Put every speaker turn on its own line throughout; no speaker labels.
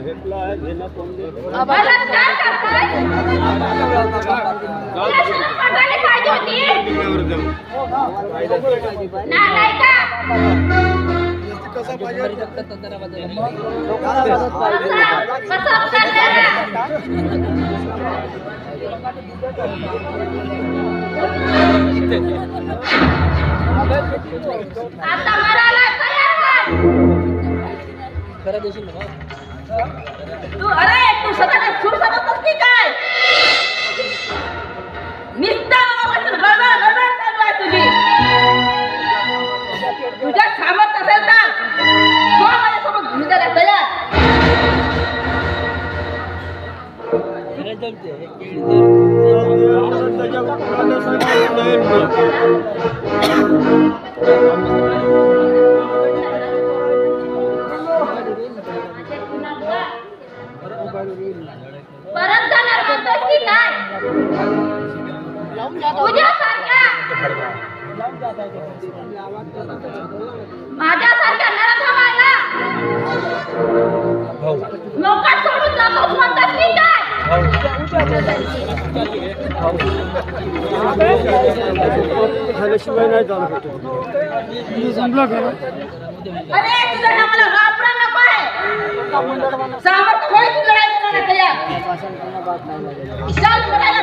घेतला आहे,
कसं पाहिजे होती. नालायका. तू अरे तू स्वतःला सूर समजतोस की काय निस्ता गडबड गडबड चालू आहे तुझी तुझ्या सामर्थ असेल माझ्यासोबत घेऊन जायला तयार परत जाणार म्हणतोस की काय? तुझ्यासारख्या. माझ्यासारख्या नरधमाला लोकात सोडून जातोस म्हणतोस की काय?
झाल्याशिवाय नाही जाणं भेटत.
अरे मला वापरा नको आहे सामर्थ्य होय तू लढाई करायला तयार चल करायला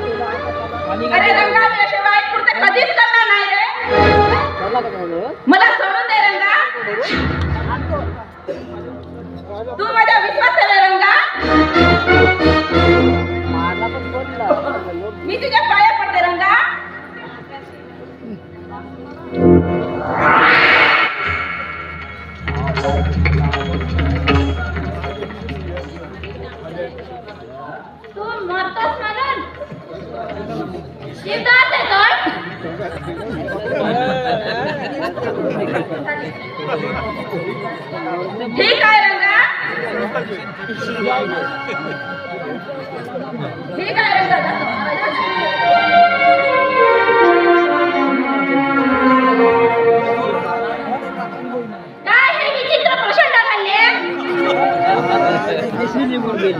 अरे रंगा मी असे वाईट कृत्य कधीच करणार नाही रे. मला सोडून दे रंगा. तू माझा विश्वास आहे रंगा. मरतोस म्हणून. शिवदास आहे तो ठीक आहे रंगा. ठीक आहे रंगा. खाल्ले माझी